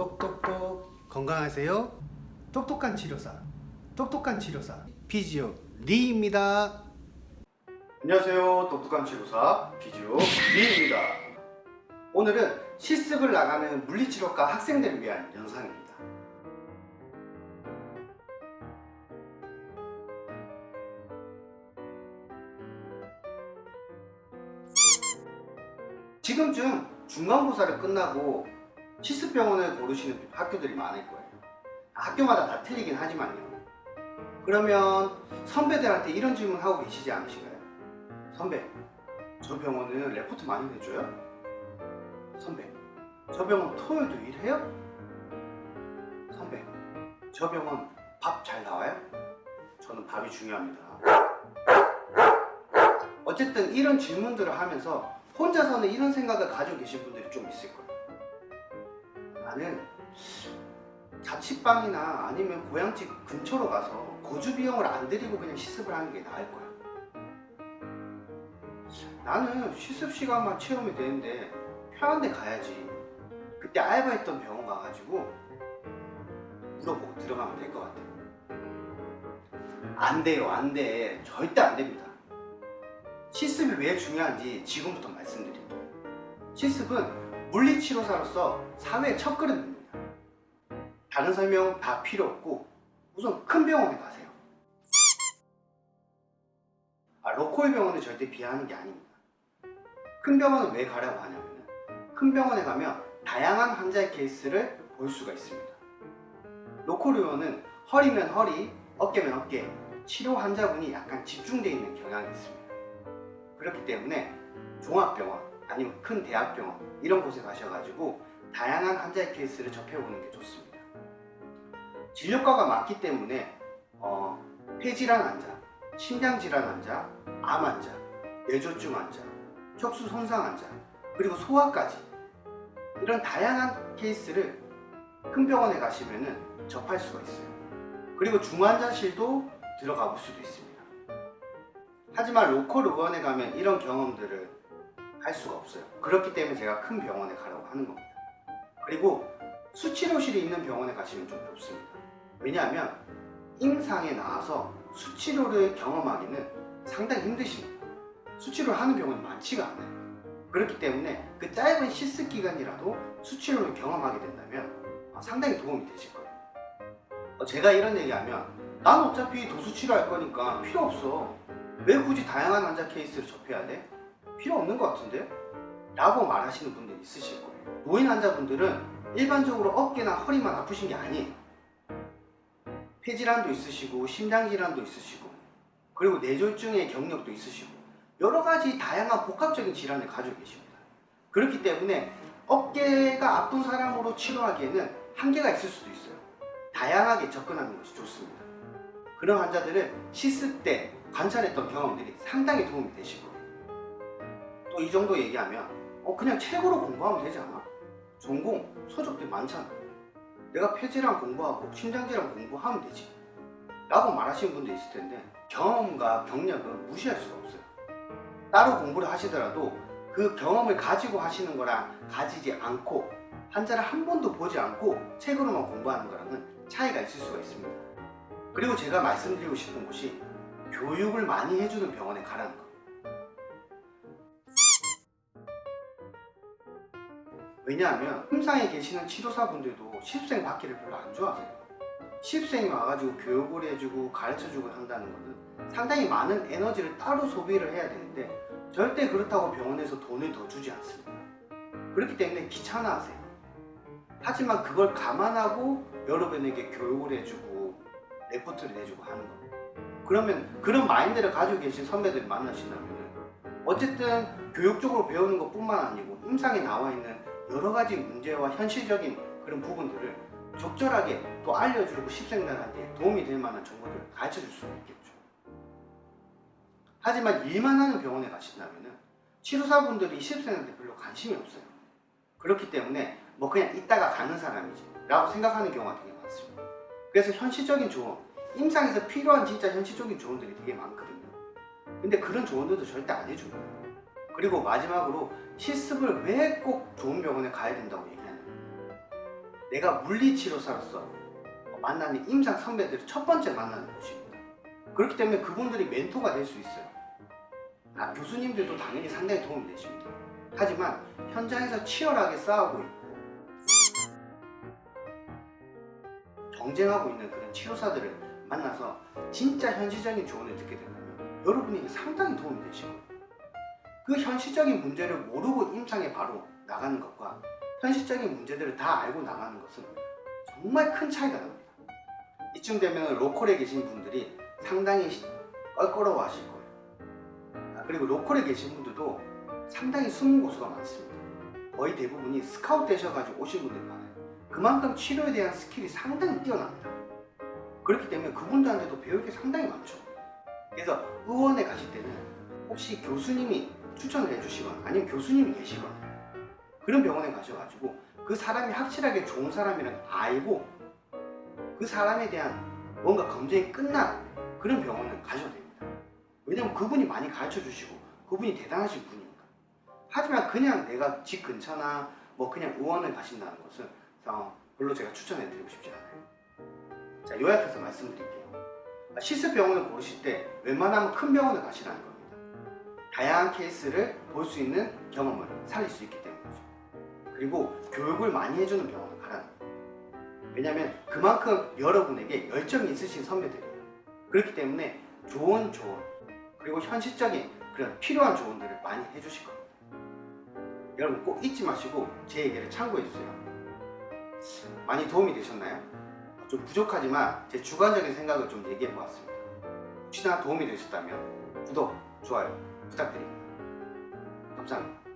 똑똑똑 건강하세요. 똑똑한 치료사, 똑똑한 치료사 피지오 리입니다. 안녕하세요. 똑똑한 치료사 피지오 리입니다. 오늘은 실습을 나가는 물리치료과 학생들을 위한 영상입니다. 지금쯤 중간고사를 끝나고 실습병원을 고르시는 학교들이 많을 거예요. 학교마다 다 틀리긴 하지만요. 그러면 선배들한테 이런 질문 하고 계시지 않으신가요? 선배, 저 병원은 레포트 많이 내줘요? 선배, 저 병원 토요일도 일해요? 선배, 저 병원 밥 잘 나와요? 저는 밥이 중요합니다. 어쨌든 이런 질문들을 하면서 혼자서는 이런 생각을 가지고 계신 분들이 좀 있을 거예요. 나는 자취방이나 아니면 고향집 근처로 가서 거주 비용을 안 들이고 그냥 실습을 하는 게 나을 거야. 나는 실습 시간만 채우면 되는데 편한 데 가야지. 그때 알바했던 병원 가가지고 물어보고 들어가면 될 것 같아. 안 돼요, 안 돼. 절대 안 됩니다. 실습이 왜 중요한지 지금부터 말씀드릴게요. 실습은 물리치료사로서 사회의 첫걸음입니다. 다른 설명 다 필요 없고 우선 큰 병원에 가세요. 아, 로컬 병원을 절대 비하하는 게 아닙니다. 큰 병원은 왜 가라고 하냐면 큰 병원에 가면 다양한 환자의 케이스를 볼 수가 있습니다. 로컬 의원은 허리면 허리, 어깨면 어깨, 치료 환자분이 약간 집중되어 있는 경향이 있습니다. 그렇기 때문에 종합병원 아니면 큰 대학병원 이런 곳에 가셔가지고 다양한 환자의 케이스를 접해보는 게 좋습니다. 진료과가 많기 때문에 어, 폐질환 환자, 심장질환 환자, 암 환자, 뇌졸중 환자, 척수 손상 환자, 그리고 소아까지 이런 다양한 케이스를 큰 병원에 가시면은 접할 수가 있어요. 그리고 중환자실도 들어가 볼 수도 있습니다. 하지만 로컬 의원에 가면 이런 경험들을 할 수가 없어요. 그렇기 때문에 제가 큰 병원에 가라고 하는 겁니다. 그리고 수치료실이 있는 병원에 가시면 좀 좋습니다. 왜냐하면 임상에 나와서 수치료를 경험하기는 상당히 힘드십니다. 수치료를 하는 병원이 많지가 않아요. 그렇기 때문에 그 짧은 실습 기간이라도 수치료를 경험하게 된다면 아, 상당히 도움이 되실 거예요. 어, 제가 이런 얘기하면 난 어차피 도수 치료할 거니까 필요 없어. 왜 굳이 다양한 환자 케이스를 접해야 돼? 필요 없는 것 같은데? 라고 말하시는 분들이 있으실 거예요. 노인 환자분들은 일반적으로 어깨나 허리만 아프신 게 아니에요. 폐질환도 있으시고 심장질환도 있으시고 그리고 뇌졸중의 경력도 있으시고 여러 가지 다양한 복합적인 질환을 가지고 계십니다. 그렇기 때문에 어깨가 아픈 사람으로 치료하기에는 한계가 있을 수도 있어요. 다양하게 접근하는 것이 좋습니다. 그런 환자들을 실습 때 관찰했던 경험들이 상당히 도움이 거 또이 정도 얘기하면 어 그냥 책으로 공부하면 되지 않아? 전공 서적들 많잖아. 내가 폐질환 공부하고 심장질환 공부하면 되지. 라고 말하시는 분도 있을 텐데 경험과 경력은 무시할 수가 없어요. 따로 공부를 하시더라도 그 경험을 가지고 하시는 거랑 가지지 않고 환자를 한 번도 보지 않고 책으로만 공부하는 거랑은 차이가 있을 수가 있습니다. 그리고 제가 말씀드리고 싶은 것이 교육을 많이 해주는 병원에 가라는 거. 왜냐하면 임상에 계시는 치료사분들도 실습생 받기를 별로 안 좋아하세요. 실습생이 와가지고 교육을 해주고 가르쳐주고 한다는 것은 상당히 많은 에너지를 따로 소비를 해야 되는데 절대 그렇다고 병원에서 돈을 더 주지 않습니다. 그렇기 때문에 귀찮아하세요. 하지만 그걸 감안하고 여러분에게 교육을 해주고 레포트를 내주고 하는 겁니다. 그러면 그런 마인드를 가지고 계신 선배들 만나신다면 어쨌든 교육적으로 배우는 것뿐만 아니고 임상에 나와 있는 여러 가지 문제와 현실적인 그런 부분들을 적절하게 또 알려주고 십생들한테 도움이 될 만한 정보들을 가르쳐 줄 수 있겠죠. 하지만 일만 하는 병원에 가신다면 치료사분들이 십생한테 별로 관심이 없어요. 그렇기 때문에 뭐 그냥 있다가 가는 사람이지 라고 생각하는 경우가 되게 많습니다. 그래서 현실적인 조언, 임상에서 필요한 진짜 현실적인 조언들이 되게 많거든요. 근데 그런 조언들도 절대 안 해줘요. 그리고 마지막으로 실습을 왜 꼭 좋은 병원에 가야 된다고 얘기하냐면 내가 물리치료사로서 만나는 임상 선배들의 첫 번째 만나는 곳입니다. 그렇기 때문에 그분들이 멘토가 될 수 있어요. 아, 교수님들도 당연히 상당히 도움이 되십니다. 하지만 현장에서 치열하게 싸우고 있고 경쟁하고 있는 그런 치료사들을 만나서 진짜 현실적인 조언을 듣게 된다면 여러분에게 상당히 도움이 되시고 그 현실적인 문제를 모르고 임상에 바로 나가는 것과 현실적인 문제들을 다 알고 나가는 것은 정말 큰 차이가 납니다. 이쯤 되면 로컬에 계신 분들이 상당히 껄끄러워 하실 거예요. 아, 그리고 로컬에 계신 분들도 상당히 숨은 고수가 많습니다. 거의 대부분이 스카웃 되셔가지고 오신 분들이 많아요. 그만큼 치료에 대한 스킬이 상당히 뛰어납니다. 그렇기 때문에 그분들한테도 배울 게 상당히 많죠. 그래서 의원에 가실 때는 혹시 교수님이 추천을 해주시거나 아니면 교수님이 계시거나 그런 병원에 가셔가지고 그 사람이 확실하게 좋은 사람이라는 걸 알고 그 사람에 대한 뭔가 검증이 끝난 그런 병원을 가셔도 됩니다. 왜냐면 그분이 많이 가르쳐 주시고 그분이 대단하신 분이니까. 하지만 그냥 내가 집 근처나 뭐 그냥 의원을 가신다는 것은 어, 별로 제가 추천해 드리고 싶지 않아요. 자, 요약해서 말씀드릴게요. 시스 병원을 고르실 때 웬만하면 큰 병원을 가시라는 겁니다. 다양한 케이스를 볼 수 있는 경험을 살릴 수 있기 때문이죠. 그리고 교육을 많이 해주는 병원을 가라는 거예요. 왜냐하면 그만큼 여러분에게 열정이 있으신 선배들이에요. 그렇기 때문에 좋은 조언 그리고 현실적인 그런 필요한 조언들을 많이 해주실 겁니다. 여러분 꼭 잊지 마시고 제 얘기를 참고해 주세요. 많이 도움이 되셨나요? 좀 부족하지만 제 주관적인 생각을 좀 얘기해 보았습니다. 혹시나 도움이 되셨다면 구독, 좋아요 부탁드립니다. 감사합니다.